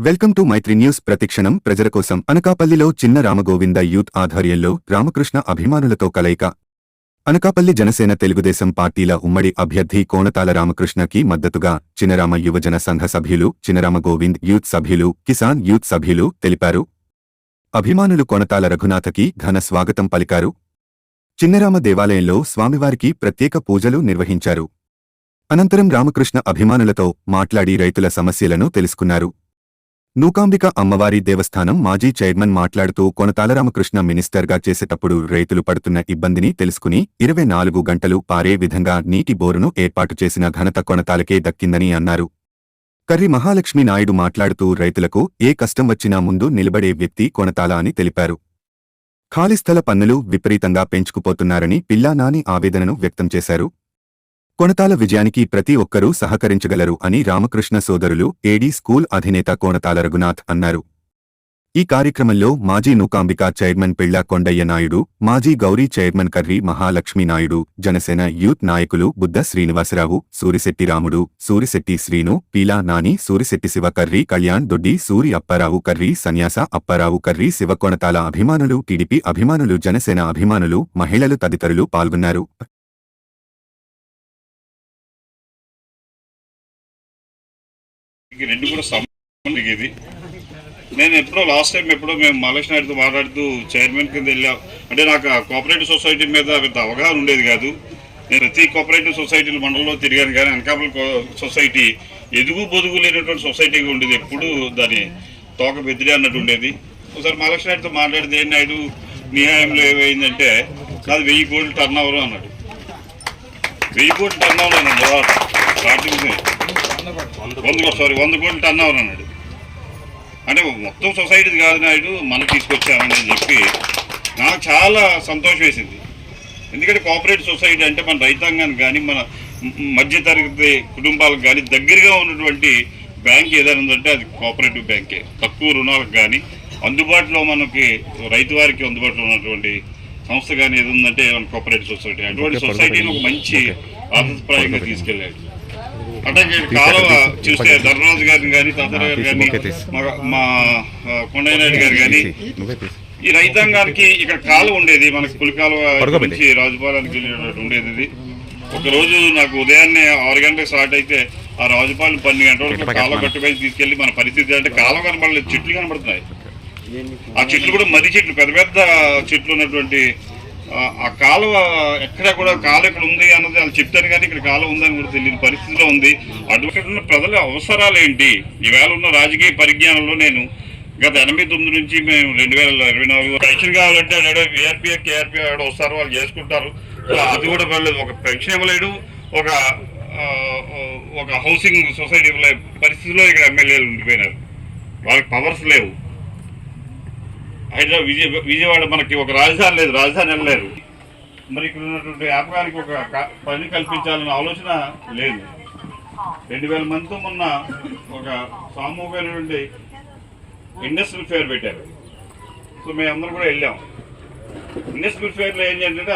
Welcome to Mythri news ప్రతిక్షణం ప్రజల కోసం. అనకాపల్లిలో చిన్న రామగోవింద యూత్ ఆధ్వర్యంలో రామకృష్ణ అభిమానులతో కలయిక. అనకాపల్లి జనసేన తెలుగుదేశం పార్టీల ఉమ్మడి అభ్యర్థి కోణతాల రామకృష్ణకి మద్దతుగా చినరామ యువజన సంఘ సభ్యులు చినరామ గోవింద్ యూత్ సభ్యులు కిసాన్ యూత్ సభ్యులు తెలిపారు. అభిమానులు కోణతాల రఘునాథకి ఘన స్వాగతం పలికారు. చిన్నరామ దేవాలయంలో స్వామివారికి ప్రత్యేక పూజలు నిర్వహించారు. అనంతరం రామకృష్ణ అభిమానులతో మాట్లాడి రైతుల సమస్యలను తెలుసుకున్నారు. నూకాంబిక అమ్మవారి దేవస్థానం మాజీ చైర్మన్ మాట్లాడుతూ కొనతాల రామకృష్ణ మినిస్టర్గా చేసేటప్పుడు రైతులు పడుతున్న ఇబ్బందిని తెలుసుకుని ఇరవై నాలుగు గంటలు పారే విధంగా నీటి బోరును ఏర్పాటు చేసిన ఘనత కొనతాలకే దక్కిందని అన్నారు. కర్రి మహాలక్ష్మి నాయుడు మాట్లాడుతూ రైతులకు ఏ కష్టం వచ్చినా ముందు నిలబడే వ్యక్తి కొనతాల అని తెలిపారు. ఖాళీ స్థల పన్నులు విపరీతంగా పెంచుకుపోతున్నారని పిల్లానాని ఆవేదనను వ్యక్తం చేశారు. కొనతాల విజయానికి ప్రతి ఒక్కరూ సహకరించగలరు అని రామకృష్ణ సోదరులు ఏడీ స్కూల్ అధినేత కోనతాల రఘునాథ్ అన్నారు. ఈ కార్యక్రమంలో మాజీ నూకాంబిక చైర్మన్ పిళ్ళా కొండయ్య నాయుడు మాజీ గౌరీ చైర్మన్ కర్రీ మహాలక్ష్మి నాయుడు జనసేన యూత్ నాయకులు బుద్ధ శ్రీనివాసరావు సూరిశెట్టి రాముడు సూరిశెట్టి శ్రీను పీలా నాని సూరిశెట్టి శివ కర్రీ కళ్యాణ్ దొడ్డి సూరి అప్పారావు కర్రీ సన్యాస అప్పారావు కర్రీ శివకోణతాల అభిమానులు టీడీపీ అభిమానులు జనసేన అభిమానులు మహిళలు తదితరులు పాల్గొన్నారు. రెండు కూడా సంబంధం ఇది నేను ఎప్పుడో లాస్ట్ టైం ఎప్పుడో మేము మహాలక్ష్మి నాయుడుతో మాట్లాడుతూ చైర్మన్ కింద వెళ్ళాం. అంటే నాకు ఆ కోఆపరేటివ్ సొసైటీ మీద పెద్ద అవగాహన ఉండేది కాదు. నేను ప్రతి కోఆపరేటివ్ సొసైటీల మండలంలో తిరిగాను కానీ అనకాపల్లి సొసైటీ ఎదుగు బొదుగు లేనటువంటి సొసైటీగా ఉండేది. ఎప్పుడు దాని తోక బెదిరి అన్నట్టు ఉండేది. ఒకసారి మహాలక్ష్మి నాయుడుతో మాట్లాడితే "ఏం నాయుడు నిహాయంలో ఏమైందంటే నాది వెయ్యి కోట్లు టర్న్ ఓవర్ అన్నాడు. వెయ్యి కోట్లు టర్న్ ఓవర్ అన్నాడు స్టార్టింగ్ వంద సారీ వంద కోట్లు టర్న్ ఓవర్ అన్నాడు. అంటే మొత్తం సొసైటీ కాదు నాయుడు మనకు తీసుకొచ్చామని చెప్పి నాకు చాలా సంతోషం వేసింది. ఎందుకంటే కోఆపరేటివ్ సొసైటీ అంటే మన రైతాంగానికి కానీ మన మధ్యతరగతి కుటుంబాలకు కానీ దగ్గరగా ఉన్నటువంటి బ్యాంక్ ఏదైనా ఉందంటే అది కోఆపరేటివ్ బ్యాంకే. తక్కువ రుణాలకు కానీ అందుబాటులో మనకి రైతు వారికి అందుబాటులో ఉన్నటువంటి సంస్థ కానీ ఏది ఉందంటే మన కోఆపరేటివ్ సొసైటీ అటువంటి సొసైటీని ఒక మంచి ఆదర్శప్రాయంగా తీసుకెళ్ళాడు. అంటే కాలువ చూస్తే ధర్మరాజు గారిని కానీ తాతర గారు కానీ మా- మా ఆ, కొండయ్య నాయుడు గారు కానీ ఈ రైతాంగానికి ఇక్కడ కాలువ ఉండేది మనకి పులి కాలువ నుంచి రాజుపాలెనికి ఉండేది. ఇది ఒక రోజు నాకు ఉదయాన్నే ఆరు గంటలకు స్టార్ట్ అయితే ఆ రాజుపాలెం పన్నెండు గంటల వరకు కాలువ కట్టుకొని తీసుకెళ్ళి మన పరిస్థితి అంటే కాలువ కనబడలేదు చెట్లు కనబడుతున్నాయి. ఆ చెట్లు కూడా మర్రి చెట్లు పెద్ద పెద్ద చెట్లు ఉన్నటువంటి ఆ, కాలువ ఎక్కడ కూడా కాలు ఇక్కడ ఉంది అన్నది వాళ్ళు చెప్తారు కానీ ఇక్కడ కాలువ ఉందని కూడా తెలియని పరిస్థితిలో ఉంది. అటువంటి ఉన్న ప్రజల అవసరాలు ఏంటి? ఈవేళ ఉన్న రాజకీయ పరిజ్ఞానంలో నేను గత ఎనభై తొమ్మిది నుంచి మేము రెండు వేల ఇరవై నాలుగు పెన్షన్ కావాలంటే ఏఆర్పీ కేఆర్పీ వస్తారు వాళ్ళు చేసుకుంటారు. అది కూడా పర్లేదు. ఒక పెన్షన్ ఇవ్వలేడు. ఒక ఒక హౌసింగ్ సొసైటీ ఇవ్వలే పరిస్థితిలో ఇక్కడ ఎమ్మెల్యేలు ఉండిపోయినారు. వాళ్ళకి పవర్స్ లేవు. హైదరాబాద్ విజయ విజయవాడ మనకి ఒక రాజధాని లేదు రాజధాని వెళ్ళలేరు మరి ఇక్కడ ఉన్నటువంటి వ్యాపకానికి ఒక పని కల్పించాలన్న ఆలోచన లేదు. రెండు వేల మందితో మొన్న ఒక సామూహికమైనటువంటి ఇండస్ట్రియల్ ఫేర్ పెట్టారు. సో మేమందరం కూడా వెళ్ళాం. ఇండస్ట్రియల్ ఫేర్లో ఏం చేయాలంటే